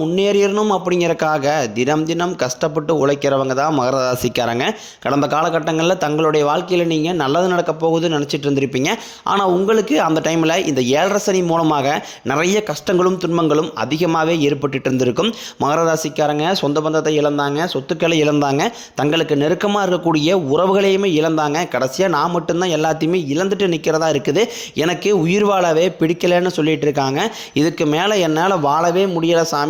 முன்னேறிடணும் அப்படிங்கிறக்காக தினம் தினம் கஷ்டப்பட்டு உழைக்கிறவங்க தான் மகர ராசிக்காரங்க. கடந்த காலகட்டங்களில் தங்களுடைய வாழ்க்கையில் நீங்கள் நல்லது நடக்க போகுதுன்னு நினச்சிட்டு இருந்திருப்பீங்க. ஆனால் உங்களுக்கு அந்த டைமில் இந்த ஏழரை சனி மூலமாக நிறைய கஷ்டங்களும் துன்பங்களும் அதிகமாகவே ஏற்பட்டுட்டு இருந்திருக்கும். மகர ராசிக்காரங்க சொந்த பந்தத்தை இழந்தாங்க சொத்துக்களை இழந்தாங்க தங்களுக்கு நெருக்கமாக இருக்கக்கூடிய உறவுகளையுமே இழந்தாங்க. கடைசியாக நான் மட்டும்தான் எல்லாத்தையுமே இழந்துட்டு நிற்கிறதா இருக்குது. எனக்கு உயிர் வாழவே பிடிக்கலைன்னு சொல்லிட்டு இருக்காங்க. இதுக்கு மேலே என்னால் வாழவே முடியல சாமி.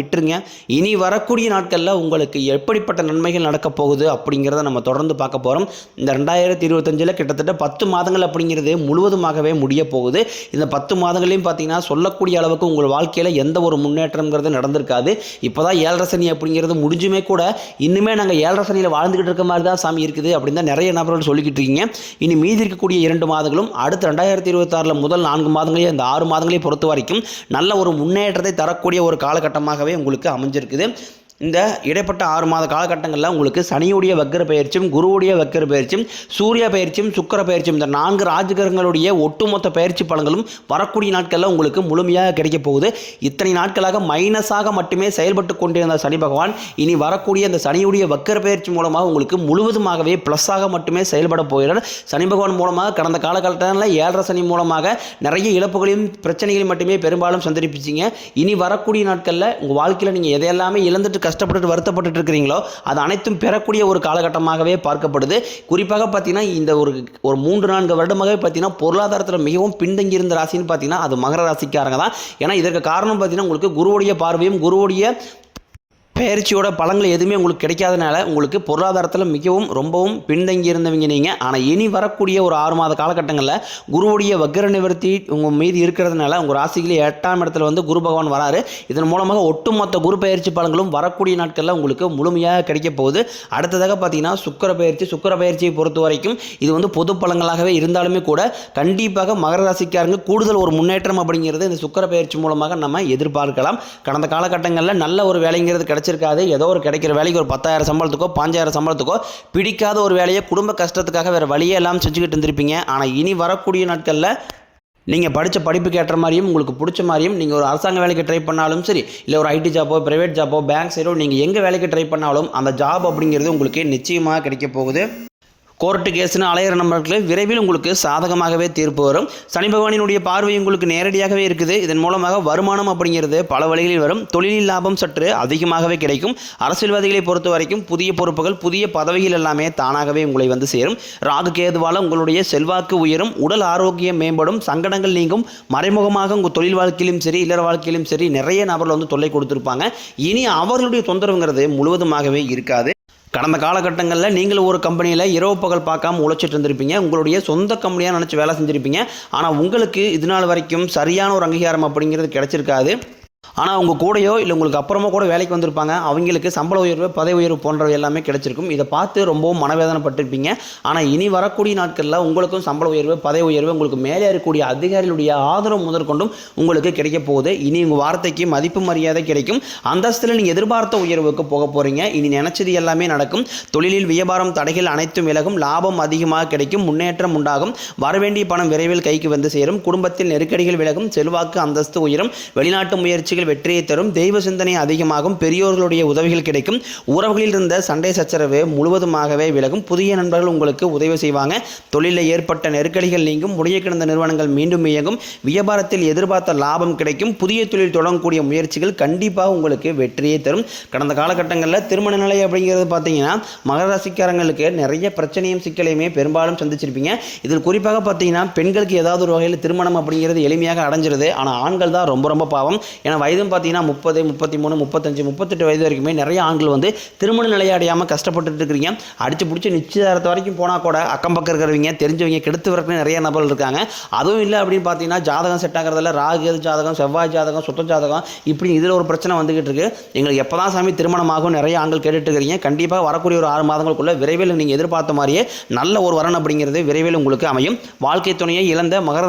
விட்டுருங்க. இனி வரக்கூடிய நாட்களில் உங்களுக்கு எப்படிப்பட்ட நன்மைகள் நடக்கப் போகுது அப்படிங்கிறத நம்ம தொடர்ந்து பார்க்க போகிறோம் இந்த ரெண்டாயிரத்தி இருபத்தஞ்சில் கிட்டத்தட்ட பத்து மாதங்கள் அப்படிங்கிறது முழுவதுமாகவே முடிய போகுது. இந்த பத்து மாதங்களையும் பார்த்தீங்கன்னா சொல்லக்கூடிய அளவுக்கு உங்கள் வாழ்க்கையில் எந்த ஒரு முன்னேற்றம்ங்கிறது நடந்திருக்காது. இப்போ தான் ஏழரை சனி அப்படிங்கிறது முடிஞ்சுமே கூட இன்னுமே நாங்கள் ஏழரை சனியில் வாழ்ந்துக்கிட்டு இருக்க மாதிரி தான் சாமி இருக்குது அப்படின்னு தான் நிறைய நபர்கள் சொல்லிக்கிட்டு இருக்கீங்க. இனி மீதி இருக்கக்கூடிய இரண்டு மாதங்களும் அடுத்த ரெண்டாயிரத்தி இருபத்தாறில் முதல் நான்கு மாதங்களே இந்த ஆறு மாதங்களையும் பொறுத்த வரைக்கும் நல்ல ஒரு முன்னேற்றத்தை தரக்கூடிய ஒரு காலகட்டமாகவே உங்களுக்கு அமைஞ்சிருக்குது. இந்த இடைப்பட்ட ஆறு மாத காலகட்டங்களில் உங்களுக்கு சனியுடைய வக்கர பயிற்சியும் குருவுடைய வக்கர பயிற்சியும் சூரிய பயிற்சியும் சுக்கர பயிற்சியும் இந்த நான்கு ராஜகிரகங்களுடைய ஒட்டுமொத்த பயிற்சி பலன்களும் வரக்கூடிய நாட்களில் உங்களுக்கு முழுமையாக கிடைக்கப் போகுது. இத்தனை நாட்களாக மைனஸாக மட்டுமே செயல்பட்டு கொண்டிருந்த சனி பகவான் இனி வரக்கூடிய அந்த சனியுடைய வக்கர பயிற்சி மூலமாக உங்களுக்கு முழுவதுமாகவே ப்ளஸ்ஸாக மட்டுமே செயல்பட போகிறார். சனி பகவான் மூலமாக கடந்த காலகட்டத்தில் ஏழரை சனி மூலமாக நிறைய இழப்புகளையும் பிரச்சனைகளையும் மட்டுமே பெரும்பாலும் சந்திரிப்பிச்சிங்க இனி வரக்கூடிய நாட்களில் உங்கள் வாழ்க்கையில் நீங்கள் எதையெல்லாமே இழந்துட்டு கஷ்டப்பட்டு வருத்தப்பட்டு இருக்கிறீங்களோ அது அனைத்தும் பெறக்கூடிய ஒரு காலகட்டமாகவே பார்க்கப்படுது. குறிப்பாக பார்த்தீங்கன்னா இந்த ஒரு ஒரு மூன்று நான்கு வருடமாகவே பார்த்தீங்கன்னா பொருளாதாரத்தில் மிகவும் பின்தங்கி இருந்த ராசின்னு பார்த்தீங்கன்னா அது மகர ராசிக்காரங்க தான். ஏன்னா இதற்கு காரணம் பார்த்தீங்கன்னா உங்களுக்கு குருவுடைய பார்வையும் குருவுடைய பயிற்சியோட பழங்கள் எதுவுமே உங்களுக்கு கிடைக்காதனால உங்களுக்கு பொருளாதாரத்தில் மிகவும் ரொம்பவும் பின்தங்கி இருந்தவங்க நீங்கள் ஆனால் இனி வரக்கூடிய ஒரு ஆறு மாத காலகட்டங்களில் குருவுடைய வக்கர நிவர்த்தி உங்கள் மீது இருக்கிறதுனால உங்கள் ராசிகளே எட்டாம் இடத்துல வந்து குரு பகவான் வராரு. இதன் மூலமாக ஒட்டுமொத்த குரு பயிற்சி பலன்களும் வரக்கூடிய நாட்களில் உங்களுக்கு முழுமையாக கிடைக்க போகுது. அடுத்ததாக பார்த்தீங்கன்னா சுக்கர பயிற்சி சுக்கர பயிற்சியை பொறுத்த வரைக்கும் இது வந்து பொது பழங்களாகவே இருந்தாலுமே கூட கண்டிப்பாக மகர ராசிக்காரங்க கூடுதல் ஒரு முன்னேற்றம் அப்படிங்கிறது இந்த சுக்கர பயிற்சி மூலமாக நம்ம எதிர்பார்க்கலாம். கடந்த காலகட்டங்களில் நல்ல ஒரு வேலைங்கிறது கிடைச்சிருக்காது ஏதோ ஒரு கிடைக்கிற வேலைக்கு ஒரு பத்தாயிரம் சம்பளத்துக்கோ பாஞ்சாயிரம் சம்பளத்துக்கோ பிடிக்காத ஒரு வேலையை குடும்ப கஷ்டத்துக்காக வேறு வழியே எல்லாம் செஞ்சுக்கிட்டு இருந்திருப்பீங்க. ஆனால் இனி வரக்கூடிய நாட்களில் நீங்கள் படித்த படிப்புக்கு ஏற்ற மாதிரியும் உங்களுக்கு பிடிச்ச மாதிரியும் நீங்கள் ஒரு அரசாங்க வேலைக்கு ட்ரை பண்ணாலும் சரி இல்லை ஒரு ஐடி ஜாப்போ ப்ரைவேட் ஜாப்போ பேங்க் சைடோ நீங்கள் எங்கே வேலைக்கு ட்ரை பண்ணாலும் அந்த ஜாப் அப்படிங்கிறது உங்களுக்கு நிச்சயமாக கிடைக்க போகுது. கோர்ட்டு கேஸ்னு அலையிற நம்பர்களே விரைவில் உங்களுக்கு சாதகமாகவே தீர்ப்பு வரும். சனி பகவானினுடைய பார்வை உங்களுக்கு நேரடியாகவே இருக்குது. இதன் மூலமாக வருமானம் அப்படிங்கிறது பல வழிகளில் வரும். தொழிலில் லாபம் சற்று அதிகமாகவே கிடைக்கும். அரசியல்வாதிகளை பொறுத்த வரைக்கும் புதிய பொறுப்புகள் புதிய பதவிகள் எல்லாமே தானாகவே உங்களை வந்து சேரும். ராகு கேதுவால உங்களுடைய செல்வாக்கு உயரும். உடல் ஆரோக்கியம் மேம்படும். சங்கடங்கள் நீங்கும். மறைமுகமாக உங்கள் தொழில் வாழ்க்கையிலும் சரி இல்லற வாழ்க்கையிலும் சரி நிறைய நபர்கள் வந்து தொல்லை கொடுத்துருப்பாங்க. இனி அவர்களுடைய தொந்தரவுங்கிறது முழுவதுமாகவே இருக்காது. கடந்த காலகட்டங்களில் நீங்கள் ஒரு கம்பெனியில் இரவு பகல் பார்க்காம உழைச்சிட்டு இருந்திருப்பீங்க. உங்களுடைய சொந்த கம்பெனியாக நினச்சி வேலை செஞ்சுருப்பீங்க. ஆனால் உங்களுக்கு இது நாள் வரைக்கும் சரியான ஒரு அங்கீகாரம் அப்படிங்கிறது கிடைச்சிருக்காது. ஆனால் உங்கள் கூடயோ இல்லை உங்களுக்கு அப்புறமா கூட வேலைக்கு வந்திருப்பாங்க அவங்களுக்கு சம்பள உயர்வு பதவி உயர்வு போன்றவை எல்லாமே கிடைச்சிருக்கும். இதை பார்த்து ரொம்பவும் மனவேதனைப்பட்டிருப்பீங்க. ஆனால் இனி வரக்கூடிய நாட்களில் உங்களுக்கும் சம்பள உயர்வு பதவி உயர்வு உங்களுக்கு மேலே இருக்கக்கூடிய அதிகாரிகளுடைய ஆதரவு முதற்கொண்டும் உங்களுக்கு கிடைக்க போகுது. இனி உங்கள் வார்த்தைக்கு மதிப்பு மரியாதை கிடைக்கும். அந்தஸ்தில் நீங்கள் எதிர்பார்த்த உயர்வுக்கு போக போகிறீங்க இனி நினச்சது எல்லாமே நடக்கும். தொழிலில் வியாபாரம் தடைகள் அனைத்தும் விலகும். லாபம் அதிகமாக கிடைக்கும். முன்னேற்றம் உண்டாகும். வரவேண்டிய பணம் விரைவில் கைக்கு வந்து சேரும். குடும்பத்தில் நெருக்கடிகள் விலகும். செல்வாக்கு அந்தஸ்து உயரும். வெளிநாட்டு முயற்சி முயற்சிகள் வெற்றியை தரும். தெய்வ சிந்தனை அதிகமாகும். பெரியோர்களுடைய உதவிகள் கிடைக்கும். உறவுகளில் இருந்த சண்டை சச்சரவு முழுவதுமாகவே விலகும். புதிய நண்பர்கள் உங்களுக்கு உதவி செய்வாங்க. தொழிலில் ஏற்பட்ட நெருக்கடிகள் நீங்கும். முடிய கிடந்த நிறுவனங்கள் மீண்டும் இயங்கும். வியாபாரத்தில் எதிர்பார்த்த லாபம் கிடைக்கும். புதிய தொழில் தொடங்கக்கூடிய முயற்சிகள் கண்டிப்பாக உங்களுக்கு வெற்றியை தரும். கடந்த காலகட்டங்களில் திருமண நிலை அப்படிங்கிறது பார்த்தீங்கன்னா மகர ராசிக்காரங்களுக்கு நிறைய பிரச்சனையும் சிக்கலையுமே பெரும்பாலும் சந்திச்சிருப்பீங்க. இதில் குறிப்பாக பார்த்தீங்கன்னா பெண்களுக்கு ஏதாவது ஒரு வகையில் திருமணம் அப்படிங்கிறது எளிமையாக அடைஞ்சிருது. ஆனால் ஆண்கள் தான் ரொம்ப ரொம்ப பாவம். ஏன்னா வயதும் பார்த்தீங்கன்னா முப்பது முப்பத்தி மூணு முப்பத்தஞ்சு முப்பத்தெட்டு வயது வரைக்குமே நிறைய ஆண்கள் வந்து திருமண நிலையை அடையாமல் கஷ்டப்பட்டுட்டு இருக்கிறீங்க. அடிச்சு பிடிச்சி நிச்சயதாரத்து வரைக்கும் போனால் கூட அக்கம் பக்கம் இருக்கிறவங்க தெரிஞ்சவங்க கெடுத்து வரக்கு நிறைய நபர்கள் இருக்காங்க. அதுவும் இல்லை அப்படின்னு பார்த்தீங்கன்னா ஜாதகம் செட் ஆகிறதுல ராகு ஜாதகம் செவ்வாய் ஜாதகம் சுத்த ஜாதகம் இப்படி இதில் ஒரு பிரச்சனை வந்துகிட்டு இருக்கு. எங்களுக்கு எப்போ தான் சாமி திருமணம் ஆகும் நிறைய ஆண்கள் கேட்டுட்டு இருக்கிறீங்க. கண்டிப்பாக வரக்கூடிய ஒரு ஆறு மாதங்களுக்குள்ள விரைவில் நீங்கள் எதிர்பார்த்த மாதிரியே நல்ல ஒரு வரன் அப்படிங்கிறது விரைவில் உங்களுக்கு அமையும். வாழ்க்கை துணையை இழந்த மகர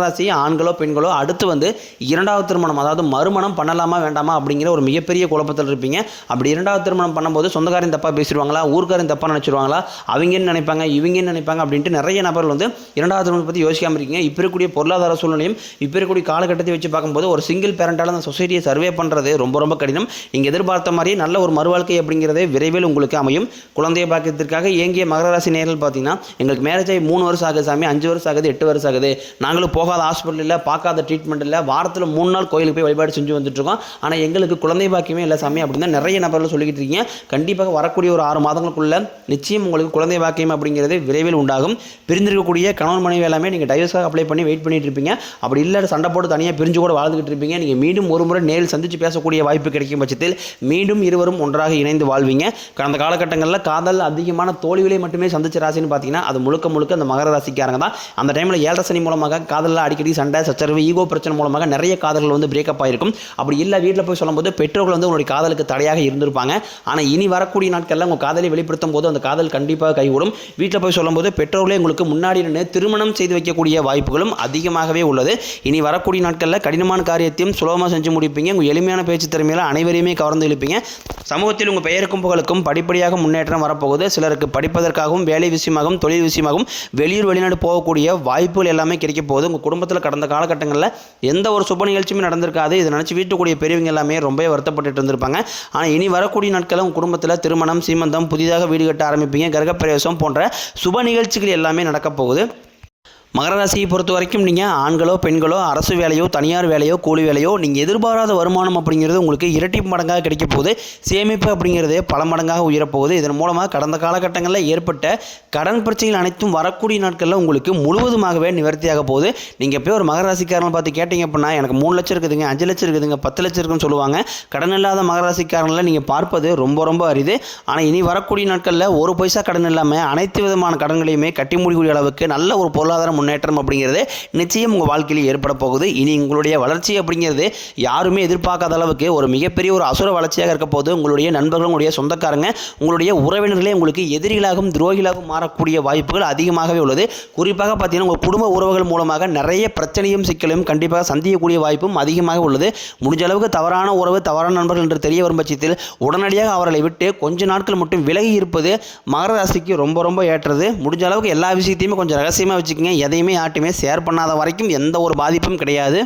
ஆண்களோ பெண்களோ அடுத்து வந்து இரண்டாவது திருமணம் அதாவது மறுமணம் பண்ணலாம் வேண்டாமா அப்படிங்கிற ஒரு மிகப்பெரிய குழப்பத்தில் இருப்பீங்க. அப்படி இரண்டாவது திருமணம் பண்ணும்போது சொந்தக்காரன் தப்பாக பேசிடுவாங்களா ஊர்க்காரன் தப்பாக நினச்சிருவாங்களா அவங்கன்னு நினைப்பாங்க இவங்கன்னு நினைப்பாங்க அப்படின்ட்டு நிறைய நபர்கள் வந்து இரண்டாவது திருமணம் பற்றி யோசிக்காமல் இருக்கீங்க. இப்போ இருக்கக்கூடிய பொருளாதார சூழ்நிலையும் இப்போ இருக்கக்கூடிய காலகட்டத்தை வச்சு பார்க்கும்போது ஒரு சிங்கிள் பேரண்டால் அந்த சொசைட்டியை சர்வே பண்ணுறது ரொம்ப ரொம்ப கடினம். நீங்கள் எதிர்பார்த்த மாதிரி நல்ல ஒரு மறுவாழ்க்கை அப்படிங்கிறதே விரைவில் உங்களுக்கு அமையும். குழந்தைய பாக்கியத்திற்காக ஏங்கிய மகர ராசி நேரில் பார்த்தீங்கன்னா எங்களுக்கு மேரேஜ் ஆகி மூணு வருஷம் ஆகுது சாமி அஞ்சு வருஷம் ஆகுது எட்டு வருஷம் ஆகுது. நாங்களும் போகாத ஹாஸ்பிட்டல் இல்லை பார்க்காத ட்ரீட்மெண்ட் இல்லை வாரத்தில் மூணு நாள் கோயிலுக்கு போய் வழிபாடு செஞ்சு வந்துட்டுருக்கோம் ஆனால் எங்களுக்கு குழந்தை பாக்கியமே இல்லை சாமி. அப்படின்னு தான் நிறைய நபர்கள் சொல்லிக்கிட்டு இருக்கீங்க. கண்டிப்பாக வரக்கூடிய ஒரு ஆறு மாதங்களுக்குள்ள நிச்சயம் உங்களுக்கு குழந்தை பாக்கியம் அப்படிங்கிறது விரைவில் உண்டாகும். பிரிந்திருக்கக்கூடிய கணவன் மனைவி எல்லாமே நீங்கள் டைவர்ஸாக அப்ளை பண்ணி வெயிட் பண்ணிட்டு இருப்பீங்க. அப்படி இல்லை சண்டை போட்டு தனியாக பிரிஞ்சு கூட வாழ்ந்துகிட்டு இருப்பீங்க. நீங்கள் மீண்டும் ஒரு முறை நேரில் சந்தித்து பேசக்கூடிய வாய்ப்பு கிடைக்கும் பட்சத்தில் மீண்டும் இருவரும் ஒன்றாக இணைந்து வாழ்வீங்க. கடந்த காலகட்டங்களில் காதல் அதிகமான தோல்விகளை மட்டுமே சந்திச்ச ராசின்னு பார்த்தீங்கன்னா அது முழுக்க முழுக்க அந்த மகர ராசிக்காரங்க தான். அந்த டைமில் ஏழரை சனி மூலமாக காதலில் அடிக்கடி சண்டை சச்சரவு ஈகோ பிரச்சனை மூலமாக நிறைய காதல்கள் வந்து பிரேக்கப் ஆகிருக்கும் அப்படி இல்லை வீட்டில் போய் சொல்லும்போது பெற்றோர்கள் வந்து உங்களுடைய காதலுக்கு தடையாக இருந்திருப்பாங்க. ஆனால் இனி வரக்கூடிய நாட்களில் உங்கள் காதலை வெளிப்படுத்தும் போது அந்த காதல் கண்டிப்பாக கைவிடும் வீட்டில் போய் சொல்லும்போது பெற்றோர்களே உங்களுக்கு முன்னாடி நின்று திருமணம் செய்து வைக்கக்கூடிய வாய்ப்புகளும் அதிகமாகவே உள்ளது. இனி வரக்கூடிய நாட்களில் கடினமான காரியத்தையும் சுலபமாக செஞ்சு முடிப்பீங்க. உங்கள் எளிமையான பேச்சு திறமையில் அனைவரையுமே கவர்ந்து இழுப்பீங்க. சமூகத்தில் உங்கள் பெயருக்கும் புகழுக்கும் படிப்படியாக முன்னேற்றம் வரப்போகுது. சிலருக்கு படிப்பதற்காகவும் வேலை விஷயமாகவும் தொழில் விஷயமாகவும் வெளியூர் வெளிநாடு போகக்கூடிய வாய்ப்புகள் எல்லாமே கிடைக்க போகுது. உங்கள் குடும்பத்தில் கடந்த காலகட்டங்களில் எந்த ஒரு சுப நிகழ்ச்சியுமே நடந்திருக்காது. இதை நினச்சி வீட்டுக்கூடிய பெரியவங்க எல்லாமே ரொம்பவே வருத்தப்பட்டுட்டு இருந்திருப்பாங்க. ஆனால் இனி வரக்கூடிய நாட்களில் உங்கள் குடும்பத்தில் திருமணம் சீமந்தம் புதிதாக வீடு கட்ட ஆரம்பிப்பீங்க கிரகப்பிரவேசம் போன்ற சுப நிகழ்ச்சிகள் எல்லாமே நடக்கப் போகுது. மகர ராசியை பொறுத்த வரைக்கும் நீங்கள் ஆண்களோ பெண்களோ அரசு வேலையோ தனியார் வேலையோ கூலி வேலையோ நீங்கள் எதிர்பாராத வருமானம் அப்படிங்கிறது உங்களுக்கு இரட்டி மடங்காக கிடைக்க போகுது. சேமிப்பு அப்படிங்கிறது பல மடங்காக உயரப்போகுது. இதன் மூலமாக கடந்த காலகட்டங்களில் ஏற்பட்ட கடன் பிரச்சனைகள் அனைத்தும் வரக்கூடிய நாட்களில் உங்களுக்கு முழுவதுமாகவே நிவர்த்தியாக போகுது. நீங்கள் எப்போயோ ஒரு மகர ராசிக்காரனை பார்த்து கேட்டிங்க அப்படின்னா எனக்கு மூணு லட்சம் இருக்குதுங்க அஞ்சு லட்சம் இருக்குதுங்க பத்து லட்சம் இருக்குன்னு சொல்லுவாங்க. கடன் இல்லாத மகர ராசிக்காரங்களை நீங்கள் பார்ப்பது ரொம்ப ரொம்ப அரிது. ஆனால் இனி வரக்கூடிய நாட்களில் ஒரு பைசா கடன் இல்லாமல் அனைத்து விதமான கடன்களையுமே கட்டி முடிக்கூடிய அளவுக்கு நல்ல ஒரு பொருளாதார முன்னேற்றம் அப்படிங்கிறது நிச்சயம் உங்கள் வாழ்க்கையில் ஏற்பட போகுது. இனி உங்களுடைய வளர்ச்சி அப்படிங்கிறது யாருமே எதிர்பார்க்காத அளவுக்கு ஒரு மிகப்பெரிய ஒரு அசுர வளர்ச்சியாக இருக்க போது உங்களுடைய நண்பர்கள் உங்களுடைய சொந்தக்காரங்க உங்களுடைய உறவினர்களே உங்களுக்கு எதிரிகளாகவும் துரோகிகளாகவும் மாறக்கூடிய வாய்ப்புகள் அதிகமாகவே உள்ளது. குறிப்பாக பார்த்தீங்கன்னா உங்கள் குடும்ப உறவுகள் மூலமாக நிறைய பிரச்சனையும் சிக்கலையும் கண்டிப்பாக சந்திக்கக்கூடிய வாய்ப்பும் அதிகமாக உள்ளது. முடிஞ்ச அளவுக்கு தவறான உறவு தவறான நண்பர்கள் என்று தெரிய வரும் பட்சத்தில் உடனடியாக அவர்களை விட்டு கொஞ்ச நாட்கள் மட்டும் விலகி இருப்பது மகர ராசிக்கு ரொம்ப ரொம்ப ஏற்றது. முடிஞ்ச அளவுக்கு எல்லா விஷயத்தையுமே கொஞ்சம் ரகசியமாக வச்சுக்கோங்க. எதையுமே யார்ட்டுமே ஷேர் பண்ணாத வரைக்கும் எந்த ஒரு பாதிப்பும் கிடையாது.